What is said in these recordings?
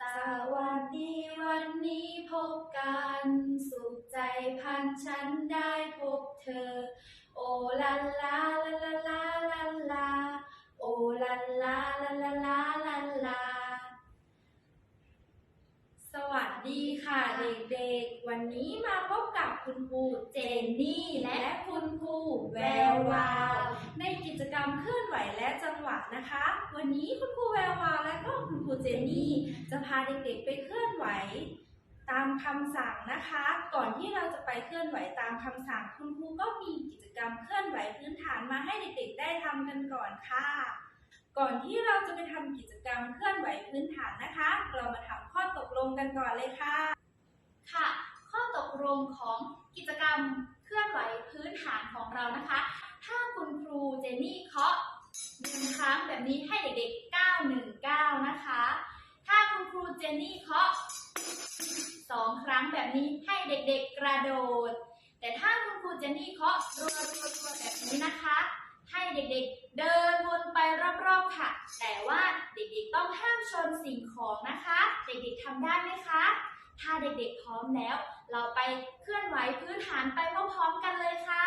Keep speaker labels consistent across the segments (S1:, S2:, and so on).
S1: สวัสดีวันนี้พบกัน สุขใจพันฉันได้พบเธอ โอลาลาลาลาลาลาโอลาลาลาลาลาลา ดีค่ะเด็กๆ วันนี้มาพบกับคุณครูเจนนี่และคุณครูแวววาวในกิจกรรมเคลื่อนไหวและจังหวะนะคะ วันนี้คุณครูแวววาวและก็คุณครูเจนนี่จะพาเด็กๆไปเคลื่อนไหว ตามคำสั่งนะคะ ก่อนที่เราจะไปเคลื่อนไหวตามคำสั่ง คุณครูก็มีกิจกรรมเคลื่อนไหวพื้นฐานมาให้เด็กๆ ได้ทำกันก่อนค่ะ ก่อนที่เราจะไปทำกิจกรรมเคลื่อนไหวพื้นฐานนะคะ เรามาทำข้อตกลงกันก่อนเลยค่ะ
S2: ค่ะ ข้อตกลงของกิจกรรมเคลื่อนไหวพื้นฐานของเรานะคะ ถ้าคุณครูเจนนี่เคาะหนึ่งครั้งแบบนี้ให้เด็กๆ 919 นะคะ ถ้าคุณครูเจนนี่เคาะสองครั้งแบบนี้ให้เด็กๆกระโดด แต่ถ้าคุณครูเจนนี่เคาะรัวๆแบบนี้นะคะ ให้เด็กๆเดิน รอบๆค่ะ แต่ว่าเด็กๆต้องห้ามชนสิ่งของนะคะ เด็กๆทำได้ไหมคะ ถ้าเด็กๆพร้อมแล้ว เราไปเคลื่อนไหวพื้นฐานไปพร้อมๆกันเลยค่ะ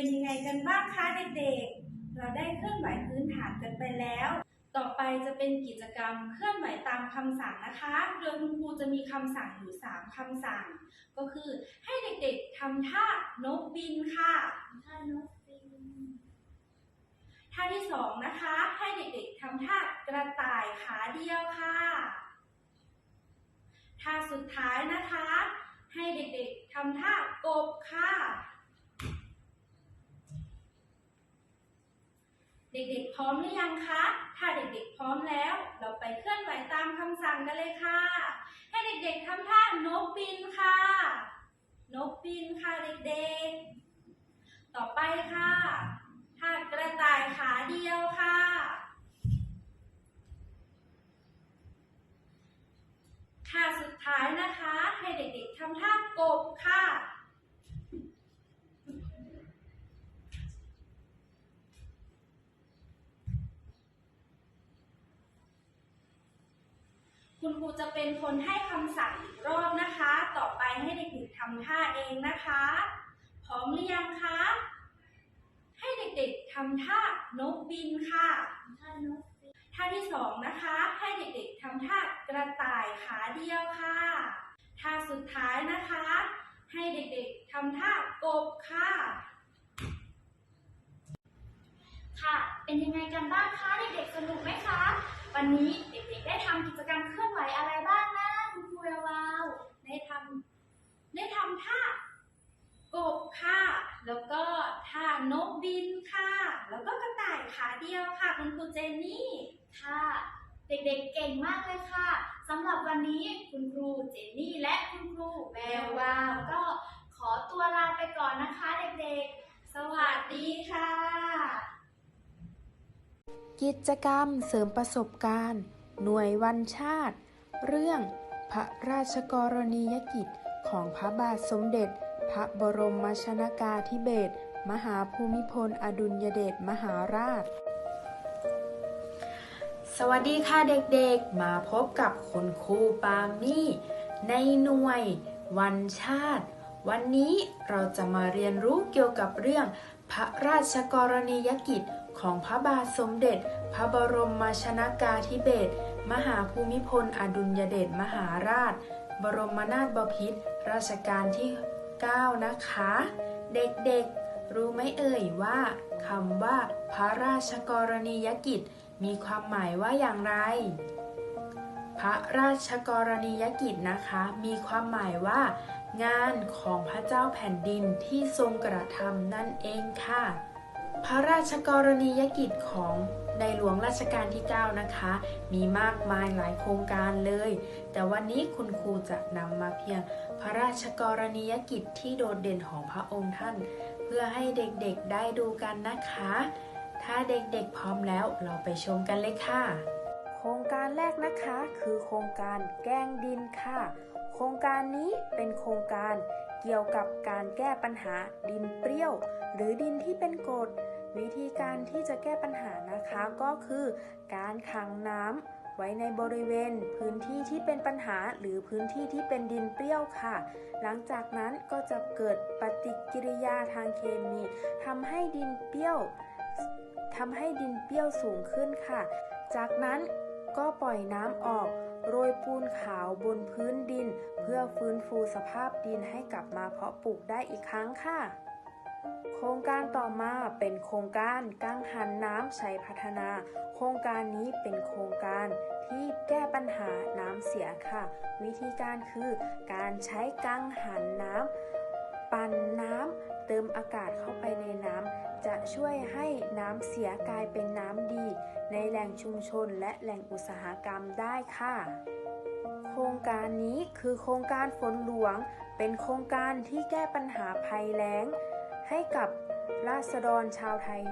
S1: เป็นยังไงกันบ้างคะเด็กๆ เราได้เคลื่อนไหวพื้นฐานกันไปแล้ว ต่อไปจะเป็นกิจกรรมเคลื่อนไหวตามคำสั่งนะคะโดยคุณครูจะมีคำสั่งอยู่3คำสั่ง ก็คือให้เด็กๆทำท่านกบินค่ะ
S2: ท่านกบิน
S1: ท่าที่สองนะคะให้เด็กๆทำท่ากระต่ายขาเดียวค่ะท่าสุดท้ายนะคะ ให้เด็กๆทำท่ากบค่ะ เด็กๆ พร้อมหรือยังคะ ถ้าเด็กๆ พร้อมแล้ว เราไปเคลื่อนไหวตามคำสั่งกันเลยค่ะ ให้เด็กๆทำท่านกบินค่ะ นกบินค่ะเด็กๆ ต่อไปค่ะท่ากระต่ายขาเดียวค่ะ ท่าสุดท้ายนะคะ ให้เด็กๆทำท่ากบค่ะ ครูจะเป็นคนให้คำสั่งอีกรอบนะคะ ต่อไปให้เด็กๆทำท่าเองนะคะ พร้อมหรือยังคะ ให้เด็กๆทำท่านกบินค่ะ
S2: ท่านกบิน
S1: ท่าที่สองนะคะ ให้เด็กๆทำท่ากระต่ายขาเดียวค่ะ ท่าสุดท้ายนะคะ ให้เด็กๆทำท่ากบค่ะ
S2: ค่ะ เป็นยังไงกันบ้างคะเด็กๆสนุกไหมคะ วันนี้เด็กๆได้ทำกิจกรรมเคลื่อนไหวอะไรบ้างนะคุณครูแวววาว
S1: ได้ทำได้ทำท่ากบค่ะ แล้วก็ท่านกบินค่ะ แล้วก็กระต่ายขาเดียวค่ะ คุณครูเจนนี่
S2: ค่ะ เด็กๆเก่งมากเลยค่ะสำหรับวันนี้คุณครูเจนนี่และคุณครูแวววาวก็ขอตัวลาไปก่อนนะคะเด็กๆ
S1: สวัสดีค่ะ
S3: กิจกรรมเสริมประสบการณ์ หน่วยวันชาติ เรื่องพระราชกรณียกิจของพระบาทสมเด็จ พระบรมชนากาธิเบศรมหาภูมิพล อดุลยเดชมหาราช สวัสดีค่ะเด็กๆ มาพบกับคุณครูปามี่ ในหน่วย วันชาติ วันนี้เราจะมาเรียนรู้เกี่ยวกับเรื่อง พระราชกรณียกิจของพระบาทสมเด็จ พระบรมมชนากาธิเบศรมหาภูมิพล อดุลยเดชมหาราช บรมนาถบพิตรรัชกาลที่ 9 นะคะ เด็กๆ รู้ไหมเอ่ยว่าคำว่า พระราชกรณียกิจ มีความหมายว่าอย่างไร พระราชกรณียกิจนะคะ มีความหมายว่า งานของพระเจ้าแผ่นดินที่ทรงกระทำนั่นเองค่ะ พระราชกรณียกิจของ ในหลวงรัชกาลที่ 9 นะคะ มีมากมายหลายโครงการเลย แต่วันนี้คุณครูจะนำมาเพียงพระราชกรณียกิจที่โดดเด่นของพระองค์ท่าน เพื่อให้เด็กๆได้ดูกันนะคะ ถ้าเด็กๆพร้อมแล้วเราไปชมกันเลยค่ะ โครงการแรกนะคะคือโครงการแกล้งดินค่ะ โครงการนี้เป็นโครงการเกี่ยวกับการแก้ปัญหาดินเปรี้ยว หรือดินที่เป็นกรด วิธีการที่จะแก้ปัญหานะคะก็คือการขังน้ำไว้ในบริเวณ พื้นที่ที่เป็นปัญหาหรือพื้นที่ที่เป็นดินเปรี้ยวค่ะ หลังจากนั้นก็จะเกิดปฏิกิริยาทางเคมีทำให้ดินเปรี้ยวทำให้ดินเปรี้ยวสูงขึ้นค่ะ จากนั้นก็ปล่อยน้ำออกโรยปูนขาวบนพื้นดิน เพื่อฟื้นฟูสภาพดินให้กลับมาเพาะปลูกได้อีกครั้งค่ะ ครงการต่อมาเป็นโครงการกังหันน้ำใช้พัฒนา โครงการนี้เป็นโครงการที่แก้ปัญหาน้ำเสียค่ะ วิธีการคือการใช้กังหันน้ำปั่นน้ำเติมอากาศเข้าไปในน้ำจะช่วยให้น้ำเสียกลายเป็นน้ำดี ในแหล่งชุมชนและแหล่งอุตสาหกรรมได้ค่ะ โครงการนี้คือโครงการฝนหลวง เป็นโครงการที่แก้ปัญหาภัยแล้ง ให้กับราษฎรชาวไทย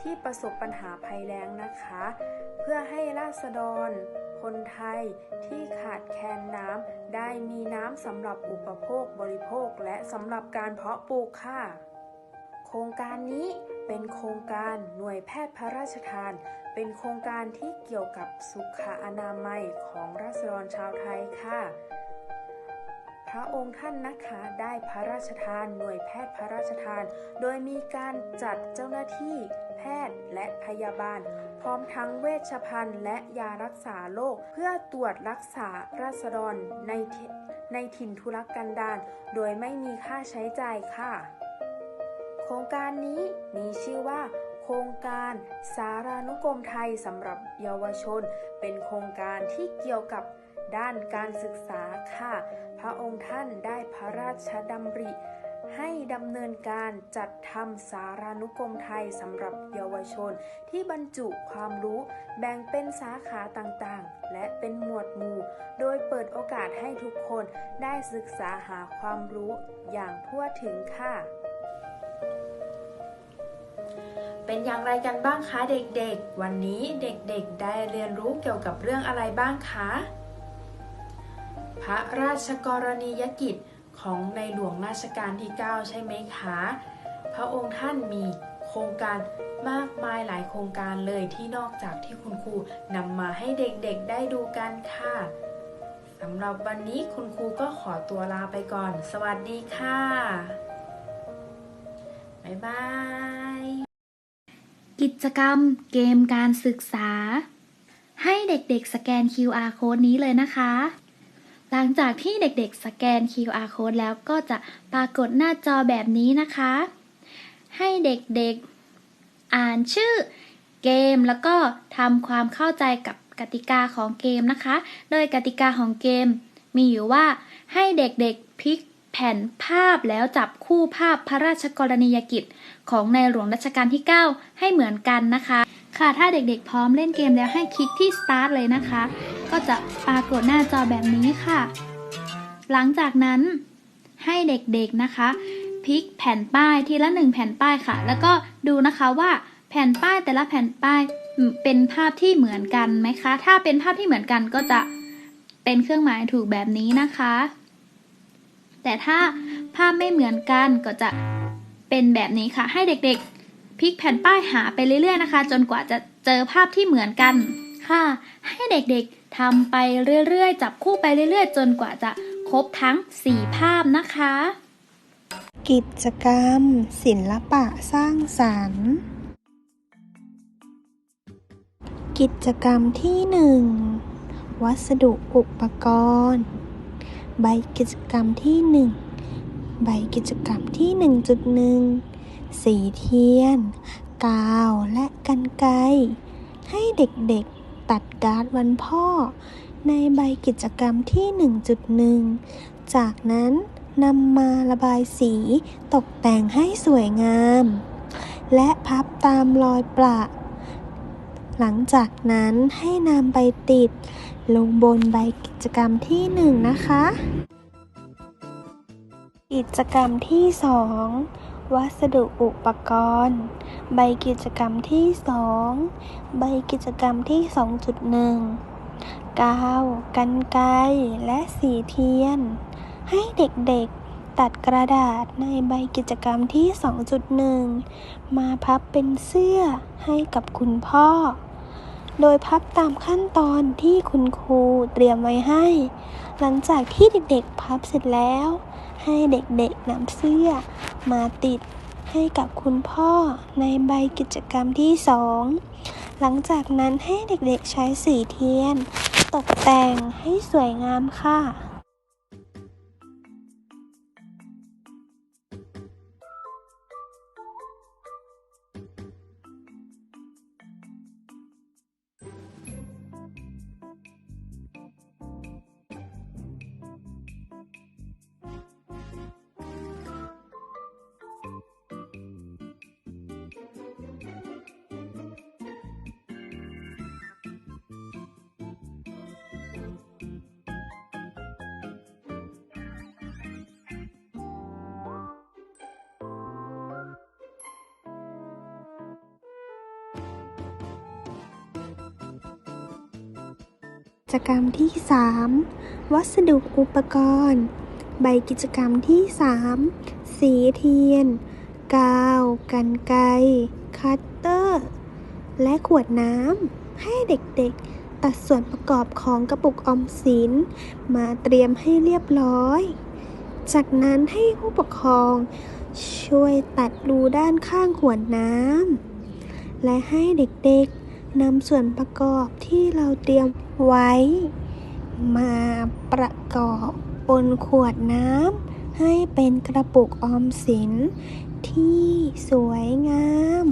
S3: ที่ประสบปัญหาภัยแล้งนะคะ เพื่อให้ราษฎรคนไทยที่ขาดแคลนน้ำได้มีน้ำสำหรับอุปโภคบริโภคและสำหรับการเพาะปลูกค่ะ โครงการนี้เป็นโครงการหน่วยแพทย์พระราชทาน เป็นโครงการที่เกี่ยวกับสุขอนามัยของราษฎรชาวไทยค่ะ พระองค์ท่านนะคะได้พระราชทานหน่วยแพทย์พระราชทาน โดยมีการจัดเจ้าหน้าที่แพทย์และพยาบาล พร้อมทั้งเวชภัณฑ์และยารักษาโรคเพื่อตรวจรักษาราษฎรในในถิ่นทุรกันดารโดยไม่มีค่าใช้จ่ายค่ะ โครงการนี้มีชื่อว่าโครงการสารานุกรมไทยสำหรับเยาวชน เป็นโครงการที่เกี่ยวกับ ด้านการศึกษาค่ะ พระองค์ท่านได้พระราชดำริให้ดำเนินการจัดทำสารานุกรมไทยสำหรับเยาวชน ที่บรรจุความรู้แบ่งเป็นสาขาต่างๆ และเป็นหมวดหมู่ โดยเปิดโอกาสให้ทุกคนได้ศึกษาหาความรู้อย่างทั่วถึงค่ะ เป็นอย่างไรกันบ้างคะเด็กๆ วันนี้เด็กๆ ได้เรียนรู้เกี่ยวกับเรื่องอะไรบ้างคะ พระราชกรณียกิจของในหลวงรัชกาลที่ 9 ใช่ไหมคะ พระองค์ท่านมีโครงการมากมายหลายโครงการเลยที่นอกจากที่คุณครูนำมาให้เด็กๆได้ดูกันค่ะสำหรับวันนี้คุณครูก็ขอตัวลาไปก่อน สวัสดีค่ะ บ๊ายบาย
S4: กิจกรรมเกมการศึกษา ให้เด็กๆสแกน QR code นี้เลยนะคะ หลังจากที่เด็กๆ สแกน QR code แล้วก็จะปรากฏหน้าจอแบบนี้นะคะ ให้เด็กๆอ่านชื่อเกมแล้วก็ทำความเข้าใจกับกติกาของเกมนะคะ โดยกติกาของเกมมีอยู่ว่าให้เด็กๆพลิก แผ่นภาพแล้วจับคู่ภาพพระราชกรณียกิจ ของในหลวงรัชกาลที่ 9 ให้เหมือนกันนะคะ ค่ะถ้าเด็กๆ พร้อมเล่นเกมแล้วให้คลิกที่ start เลยนะคะ ก็จะปรากฏหน้าจอแบบนี้ค่ะ หลังจากนั้นให้เด็กๆนะคะพลิกแผ่นป้ายทีละหนึ่งแผ่นป้ายค่ะ แล้วก็ดูนะคะว่าแผ่นป้ายแต่ละแผ่นป้ายเป็นภาพที่เหมือนกันไหมคะ ถ้าเป็นภาพที่เหมือนกันก็จะเป็นเครื่องหมายถูกแบบนี้นะคะ แต่ถ้าภาพไม่เหมือนกันก็จะเป็นแบบนี้ค่ะ ให้เด็กๆพลิกแผ่นป้ายหาไปเรื่อยๆนะคะ จนกว่าจะเจอภาพที่เหมือนกันค่ะ ให้เด็กๆทำไปเรื่อยๆ จับคู่ไปเรื่อยๆ จนกว่าจะครบทั้ง 4 ภาพนะคะ
S5: กิจกรรม ศิลปะสร้างสรรค์ กิจกรรมที่หนึ่งวัสดุอุปกรณ์ ใบกิจกรรมที่หนึ่งใบกิจกรรมที่หนึ่งจุดหนึ่งสีเทียน กาวและกันไกรให้เด็กๆตัดการ์ดวันพ่อ ในใบกิจกรรมที่ 1.1 จากนั้นนำมาระบายสีตกแต่งให้สวยงาม และพับตามรอยประ หลังจากนั้นให้นำไปติด ลงบนใบกิจกรรมที่หนึ่งนะคะ กิจกรรมที่สองวัสดุอุปกรณ์ ใบกิจกรรมที่สองใบกิจกรรมที่ 2.1 กาว กันไกรและสีเทียน ให้เด็กๆตัดกระดาษในใบกิจกรรมที่ 2.1 มาพับเป็นเสื้อให้กับคุณพ่อ โดยพับตามขั้นตอนที่คุณครูเตรียมไว้ให้ หลังจากที่เด็กๆพับเสร็จแล้ว ให้เด็กๆนำเสื้อมาติดให้กับคุณพ่อในใบกิจกรรมที่สองหลังจากนั้นให้เด็กๆใช้สีเทียน ตกแต่งให้สวยงามค่ะ จกรรมที่ 3 วัสดุอุปกรณ์ ใบกิจกรรมที่ 3 สีเทียน กาว กันไก คัตเตอร์ และขวดน้ำ ให้เด็กๆ ตัดส่วนประกอบของกระปุกออมสิน มาเตรียมให้เรียบร้อย จากนั้นให้ผู้ปกครอง ช่วยตัดรูด้านข้างขวดน้ำ และให้เด็กๆนำส่วนประกอบที่เราเตรียม ไว้ มาประกอบบนขวดน้ำให้เป็นกระปุกออมสินที่สวยงาม